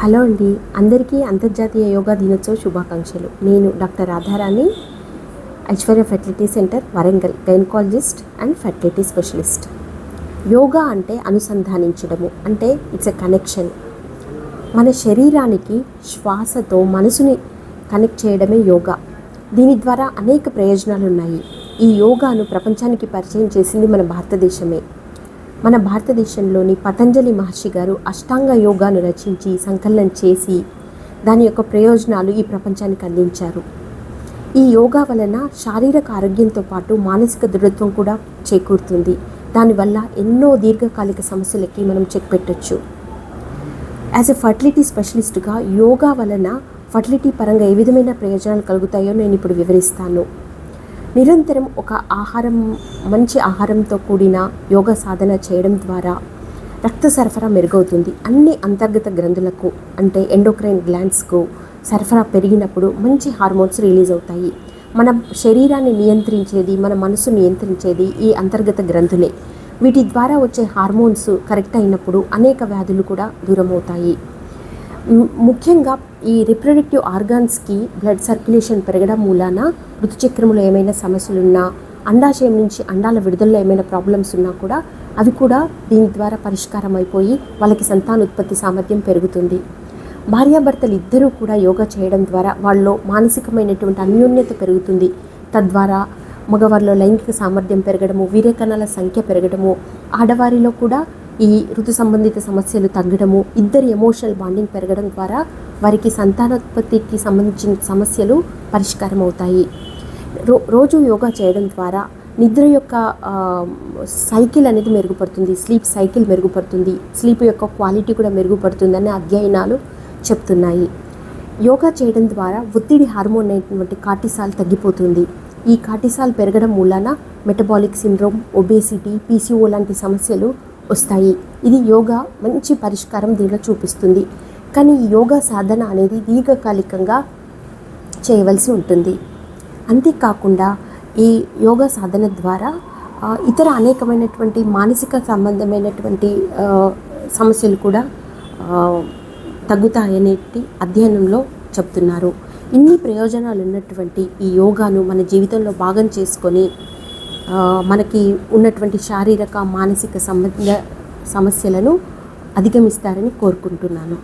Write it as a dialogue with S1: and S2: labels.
S1: Hello అండి. అందరికీ అంతర్జాతీయ యోగా దినోత్సవ శుభాకాంక్షలు. నేను doctor Radharani Aishwarya fertility centre Warangal gynaecologist and fertility specialist. Yoga అంటే అనుసంధానించడము అంటే ఇట్స్ ఎ కనెక్షన్. మన శరీరానికి శ్వాసతో మనసుని కనెక్ట్ చేయడమే యోగా. దీని ద్వారా అనేక ప్రయోజనాలు ఉన్నాయి ఈ యోగాను ప్రపంచానికి పరిచయం చేసింది మన భారతదేశమే. మన భారతదేశంలోని పతంజలి మహర్షి గారు అష్టాంగ యోగాను రచించి సంకలనం చేసి దాని యొక్క ప్రయోజనాలు ఈ ప్రపంచానికి అందించారు. ఈ యోగా వలన శారీరక ఆరోగ్యంతో పాటు మానసిక దృఢత్వం కూడా చేకూరుతుంది. దానివల్ల ఎన్నో దీర్ఘకాలిక సమస్యలకి మనం చెక్ పెట్టచ్చు. యాజ్ ఎ ఫర్టిలిటీ స్పెషలిస్ట్గా యోగా వలన ఫర్టిలిటీ పరంగా ఏ విధమైన ప్రయోజనాలు కలుగుతాయో నేను ఇప్పుడు వివరిస్తాను. నిరంతరం ఒక ఆహారం మంచి ఆహారంతో కూడిన యోగ సాధన చేయడం ద్వారా రక్త సరఫరా మెరుగవుతుంది. అన్ని అంతర్గత గ్రంథులకు అంటే ఎండోక్రైన్ గ్లాండ్స్కు సరఫరా పెరిగినప్పుడు మంచి హార్మోన్స్ రిలీజ్ అవుతాయి. మన శరీరాన్ని నియంత్రించేది మన మనసు నియంత్రించేది ఈ అంతర్గత గ్రంథులే. వీటి ద్వారా వచ్చే హార్మోన్స్ కరెక్ట్ అయినప్పుడు అనేక వ్యాధులు కూడా దూరమవుతాయి. ముఖ్యంగా ఈ రిప్రొడక్టివ్ ఆర్గాన్స్కి బ్లడ్ సర్క్యులేషన్ పెరగడం మూలాన ఋతుచక్రంలో ఏమైనా సమస్యలు ఉన్నా అండాశయం నుంచి అండాల విడుదలలో ఏమైనా ప్రాబ్లమ్స్ ఉన్నా కూడా అవి కూడా దీని ద్వారా పరిష్కారం అయిపోయి వాళ్ళకి సంతానోత్పత్తి సామర్థ్యం పెరుగుతుంది. భార్యాభర్తలు ఇద్దరూ కూడా యోగా చేయడం ద్వారా వాళ్ళలో మానసికమైనటువంటి అన్యోన్యత పెరుగుతుంది. తద్వారా మగవారిలో లైంగిక సామర్థ్యం పెరగడము వీర్యకణాల సంఖ్య పెరగడము ఆడవారిలో కూడా ఈ ఋతు సంబంధిత సమస్యలు తగ్గడము ఇద్దరి ఎమోషనల్ బాండింగ్ పెరగడం ద్వారా వారికి సంతానోత్పత్తికి సంబంధించిన సమస్యలు పరిష్కారం అవుతాయి. రో రోజు యోగా చేయడం ద్వారా నిద్ర యొక్క సైకిల్ అనేది మెరుగుపడుతుంది స్లీప్ సైకిల్ మెరుగుపడుతుంది స్లీప్ యొక్క క్వాలిటీ కూడా మెరుగుపడుతుందని అధ్యయనాలు చెప్తున్నాయి. యోగా చేయడం ద్వారా ఒత్తిడి హార్మోన్ అయినటువంటి కార్టిసాల్ తగ్గిపోతుంది. ఈ కార్టిసాల్ పెరగడం మూలాన మెటబాలిక్ సిండ్రోమ్ ఒబేసిటీ పీసీఓ లాంటి సమస్యలు వస్తాయి. ఇది యోగా మంచి పరిష్కారం దీనిలో చూపిస్తుంది. కానీ ఈ యోగా సాధన అనేది దీర్ఘకాలికంగా చేయవలసి ఉంటుంది. అంతేకాకుండా ఈ యోగా సాధన ద్వారా ఇతర అనేకమైనటువంటి మానసిక సంబంధమైనటువంటి సమస్యలు కూడా తగ్గుతాయనేటి అధ్యయనంలో చెప్తున్నారు. ఇన్ని ప్రయోజనాలు ఉన్నటువంటి ఈ యోగాను మన జీవితంలో భాగం చేసుకొని మనకి ఉన్నటువంటి శారీరక మానసిక సంబంధ సమస్యలను అధిగమిస్తారని కోరుకుంటున్నాను.